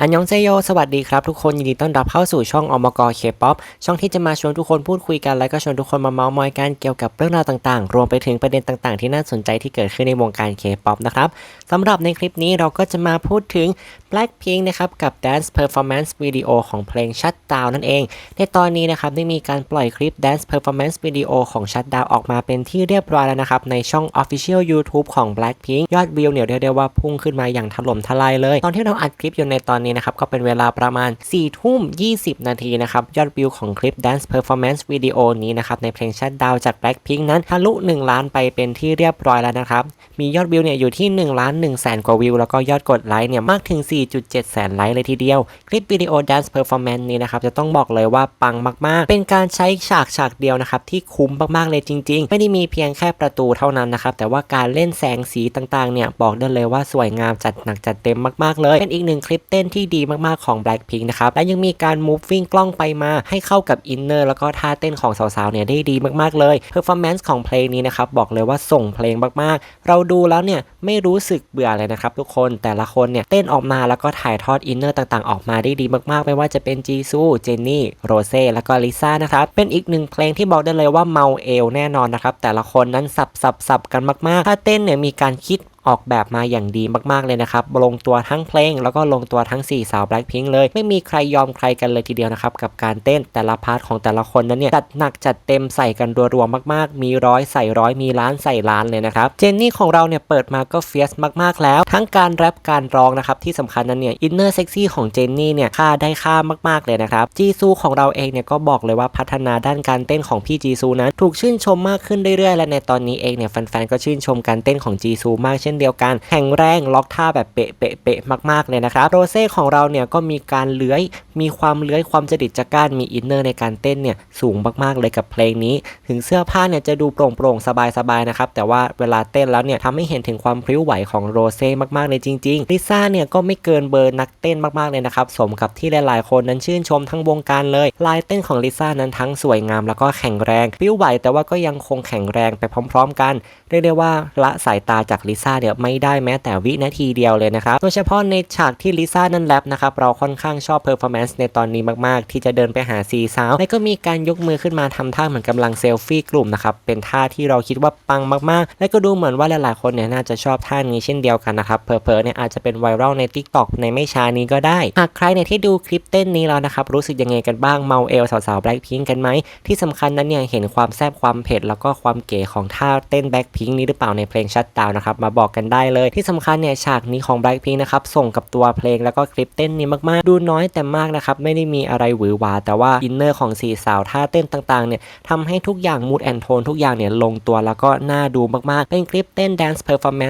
อันยองเซโย สวัสดีครับทุกคน ยินดีต้อนรับเข้าสู่ช่องอมกเคป๊อปช่องที่จะมาชวนทุกคนพูดคุยกันและก็ชวนทุกคนมาเมาส์มอยกันเกี่ยวกับเรื่องราวต่างๆ รวมไปถึงประเด็นต่างๆ ที่น่าสนใจที่เกิดขึ้นในวงการเคป๊อปนะครับสำหรับในคลิปนี้เราก็จะมาพูดถึง Blackpink นะครับกับ Dance Performance Video ของเพลง Shutdown นั่นเอง ในตอนนี้นะครับได้มีการปล่อยคลิป Dance Performance Video ของ Shutdown ออกมาเป็นที่เรียบร้อยแล้วนะครับในช่อง Official YouTube ของ Blackpink ยอดวิวเนี่ยเรียกได้ว่าพุ่งขึ้นมาอย่างถล่มทลายเลย ตอนที่เราอัดคลิปอยู่ในตอนนี้นะครับก็เป็นเวลาประมาณ4ทุ่ม 20 นาทีนะครับยอดวิวของคลิป Dance Performance Video นี้นะครับในเพลง Shutdown จาก Blackpink นั้นทะลุ 1 ล้านไปเป็นที่เรียบร้อยแล้วนะครับมียอดวิวเนี่ยอยู่ที่1ล้าน1แสนกว่าวิวแล้วก็ยอดกดไลค์เนี่ยมากถึง 4.7 แสนไลค์เลยทีเดียว คลิปวิดีโอ Dance Performance นี้นะครับจะต้องบอกเลยว่าปังมากๆ เป็นการใช้ฉากฉากเดียวนะครับที่คุ้มมากๆเลยจริง ๆ ไม่ได้มีเพียงแค่ประตูเท่านั้นนะครับแต่ว่าการเล่นแสงสีต่างๆเนี่ยบอกได้เลยว่าสวยงามจัดหนักจัดเต็มมากๆเลย เป็นอีกหนึ่งคลิปเต้นที่ดีมากๆของ Blackpink นะครับ และยังมีการ moving กล้องไปมาให้เข้ากับอินเนอร์แล้วก็ท่าเต้นของสาวๆเนี่ยได้ดีมากๆเลย performance ของเพลงนี้นะครับบอกเลยว่าส่งเพลงมากๆ เราดูแล้วเนี่ย ไม่รู้สึกเบื่อเลยนะครับทุกคนแต่ละคนเนี่ยเต้นออกมาแล้วก็ถ่ายทอดอินเนอร์ต่างๆ ออกมาได้ดีมากๆ ไม่ว่าจะเป็นจีซูเจนนี่โรเซ่แล้วก็ลิซ่านะครับเป็นอีกหนึ่งเพลงที่บอกได้เลยว่าเมาเอลแน่นอนนะครับแต่ละคนนั้นสับสับสับกันมากๆ ถ้าเต้นเนี่ยมีการคิดออกแบบมาอย่างดีมากๆเลยนะครับ ลงตัวทั้งเพลง แล้วก็ลงตัวทั้ง 4 สาว Blackpink เลย ไม่มีใครยอมใครกันเลยทีเดียวนะครับ กับการเต้นแต่ละพาร์ทของแต่ละคนนั้นเนี่ย จัดหนักจัดเต็มใส่กันรัวๆมาก ๆ มีร้อยใส่ร้อยมีล้านใส่ล้านเลยนะครับ เจนนี่ของเราเนี่ยเปิดมาก็เฟียสมากๆแล้ว ทั้งการแรปการร้องนะครับที่สำคัญนั้นเนี่ยอินเนอร์เซ็กซี่ของเจนนี่เนี่ยค่าได้ค่ามากๆเลยนะครับจีซูของเราเองเนี่ยก็บอกเลยว่าพัฒนาด้านการเต้นของพี่จีซูนั้น ถูกชื่นชมมากขึ้นเรื่อยๆ และในตอนนี้เองเนี่ยแฟนๆก็ชื่นชมการเต้นของจีซูมากเช่นเดียวกันแข่งแรงล็อกท่าแบบเป๊ะเป๊ะเป๊ะมากๆเลยนะครับโรเซ่ของเราเนี่ยก็มีการเลื้อย มีความเลื้อยความจดิตจักรานมีอินเนอร์ในการเต้นเนี่ยสูงมากๆเลยกับเพลงนี้ ถึงเสื้อผ้าเนี่ยจะดูโปร่งๆสบายๆนะครับแต่ว่าเวลาเต้นแล้วเนี่ยทำให้เห็นถึงความพริ้วไหวของโรเซ่มากๆเลยจริงๆลิซ่าเนี่ยก็ไม่เกินเบอร์นักเต้นมากๆเลยนะครับสมกับที่หลายๆคนนั้นชื่นชมทั้งวงการเลยลายเต้นของลิซ่านั้นทั้งสวยงามแล้วก็แข็งแรงพริ้วไหวแต่ว่าก็ยังคงแข็งแรงไปพร้อม ๆ กันเรียกได้ว่าละสายตาจากลิซ่าเนี่ยไม่ได้แม้แต่วินาทีเดียวเลยนะครับโดยเฉพาะในฉากที่ลิซ่านั้นแรปนะครับเราค่อนข้างชอบเพอร์ฟอร์แมนซ์ในตอนนี้มากๆ ที่จะเดินไปหาซีสาวและก็มีการยกมือขึ้นมาทำท่าเหมือนกำลังเซลฟี่กลุ่มนะครับเป็นท่าที่เราคิดว่าปังมากๆ และก็ดูเหมือนว่าหลายๆคนเนี่ยน่าจะชอบท่านี้เช่นเดียวกันนะครับเพอเพอเนี่ยอาจจะเป็นไวรัลใน t ิ k t o k ในไม่ช้านี้ก็ได้ หากใครเนี่ยที่ดูคลิปเต้นนี้แล้วนะครับรู้สึกยังไงกันบ้างเมาเอลสาวๆแบล็คพิงกันไหมที่สำคัญนั้นเนี่ยเห็นความแซ่บความเผ็ดแล้วก็ความเก๋ของท่าเต้นแบล็คพิงนี้หรือเปล่าในเพลงชัดดาวนะครับมาบอกกันได้เลยที่สำคัญเนี่ยฉากนี้ของ Blackpink นะครับส่งกับตัวเพลงแล้วก็คลิปเต้นนี้มากๆ ดูน้อยแต่มากนะครับไม่ได้มีอะไรหวือหวาแต่ว่าอินเนอร์ของสี่สาวท่าเต้นต่างๆเนี่ยทำให้ทุกอย่างมูดแอนโทนทุกอย่างเนี่ยลงตัวแล้วก็น่าดูมากๆเป็นคลิปเต้น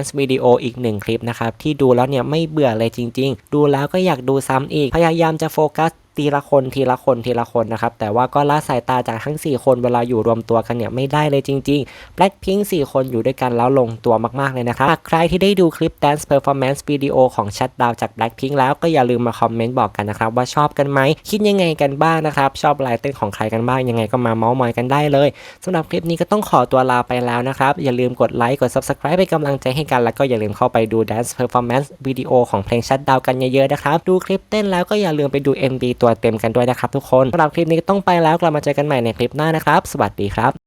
Dance Performance Video อีกหนึ่งคลิปนะครับที่ดูแล้วเนี่ยไม่เบื่อเลยจริง ๆ ดูแล้วก็อยากดูซ้ำอีกพยายามจะโฟกัส ทีละคนทีละคนทีละคนนะครับ แต่ว่าก็ละสายตาจากทั้ง 4 คนเวลาอยู่รวมตัวกันเนี่ยไม่ได้เลยจริงๆ Blackpink 4 คนอยู่ด้วยกันแล้วลงตัวมากๆเลยนะครับหากใครที่ได้ดูคลิป Dance Performance Video ของชัดดาวจาก Blackpink แล้วก็อย่าลืมมาคอมเมนต์บอกกันนะครับ ว่าชอบกันไหมคิดยังไงกันบ้างนะครับ ชอบลายเต้นของใครกันบ้างยังไงก็มาเมาส์มอยกันได้เลยสำหรับคลิปนี้ก็ต้องขอตัวลาไปแล้วนะครับอย่าลืมกดไลค์กด Subscribe เป็นกำลังใจให้กัน แล้วก็อย่าลืมเข้าไปดู Dance Performance Video ของเพลงชัดดาวกันเยอะๆนะครับดูคลิปเต้นแล้วก็อย่าลืมไปดู MV ตัวเต็มกันด้วยนะครับทุกคนสำหรับคลิปนี้ต้องไปแล้วกลับมาเจอกันใหม่ในคลิปหน้านะครับ สวัสดีครับ